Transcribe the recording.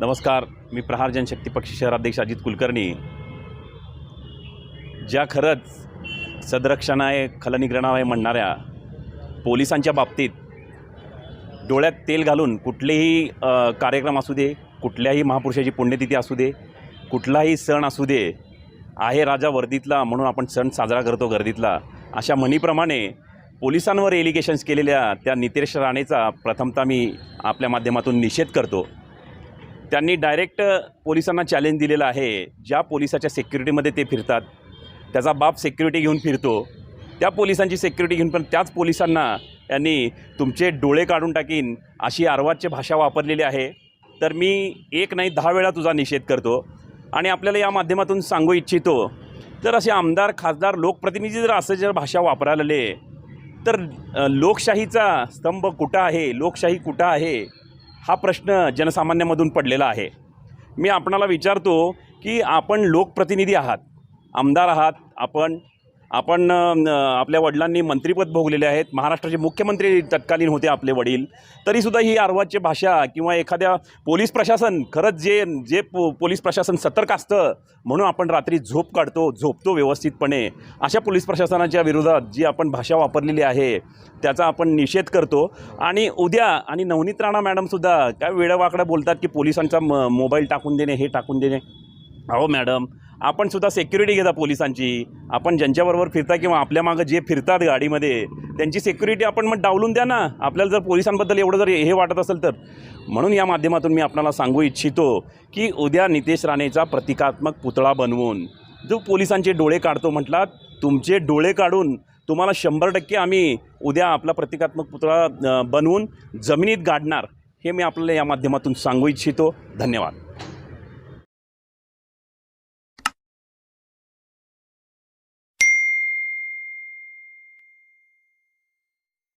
नमस्कार मी प्रहार जनशक्ती पक्ष शहराध्यक्ष अजित कुलकर्णी. ज्या खरंच सदरक्षण आहे खलनिग्रहण आहे म्हणणाऱ्या पोलिसांच्या बाबतीत डोळ्यात तेल घालून कुठलेही कार्यक्रम असू दे कुठल्याही महापुरुषाची पुण्यतिथी असू दे कुठलाही सण असू दे आहे राजा वर्दीतला म्हणून आपण सण साजरा करतो गर्दीतला अशा म्हणीप्रमाणे पोलिसांवर एलिगेशन्स केलेल्या त्या नितेश राणेचा प्रथमतः मी आपल्या माध्यमातून निषेध करतो. त्यांनी डायरेक्ट पोलिसांना चॅलेंज दिलेलं आहे. ज्या पोलिसाच्या सेक्युरिटीमध्ये ते फिरतात त्याचा बाप सेक्युरिटी घेऊन फिरतो त्या पोलिसांची सेक्युरिटी घेऊन पण त्याच पोलिसांना यांनी तुमचे डोळे काढून टाकीन अशी अर्वाच्य भाषा वापरलेली आहे. तर मी एक नाही दहा वेळा तुझा निषेध करतो आणि आपल्याला या माध्यमातून सांगू इच्छितो जर असे आमदार खासदार लोकप्रतिनिधी जर असं जर भाषा वापरायला तर लोकशाहीचा स्तंभ कुठं आहे? लोकशाही कुठं आहे? हा प्रश्न जनसामान्यामधून पडलेला आहे. मी आपणाला विचारतो की आपण लोकप्रतिनिधी आहात आमदार आहात आपण आपण आपल्या वडिलांनी मंत्रिपद भोगलेले आहेत. महाराष्ट्राचे मुख्यमंत्री तत्कालीन होते आपले वडील. तरीसुद्धा ही अर्वाच्य भाषा किंवा एखाद्या पोलीस प्रशासन खरंच जे जे पो पोलीस प्रशासन सतर्क असतं म्हणून आपण रात्री झोप काढतो झोपतो व्यवस्थितपणे. अशा पोलीस प्रशासनाच्या विरोधात जी आपण भाषा वापरलेली आहे त्याचा आपण निषेध करतो. आणि उद्या आणि नवनीत राणा मॅडमसुद्धा काय वेळावाकडं बोलतात की पोलिसांचा म मोबाईल टाकून देणे हे टाकून देणे? अहो मॅडम आपण सुद्धा सेक्युरिटी घेता पोलिसांची. आपण ज्यांच्याबरोबर फिरता किंवा आपल्या मागं जे फिरतात गाडीमध्ये त्यांची सेक्युरिटी आपण मग डावलून द्या ना. आपल्याला जर पोलिसांबद्दल एवढं जर हे वाटत असेल तर. म्हणून या माध्यमातून मी आपल्याला सांगू इच्छितो की उद्या नितेश राणेचा प्रतिकात्मक पुतळा बनवून जो पोलिसांचे डोळे काढतो म्हटलात तुमचे डोळे काढून तुम्हाला शंभर टक्के आम्ही उद्या आपला प्रतिकात्मक पुतळा बनवून जमिनीत गाडणार हे मी आपल्याला या माध्यमातून सांगू इच्छितो. धन्यवाद.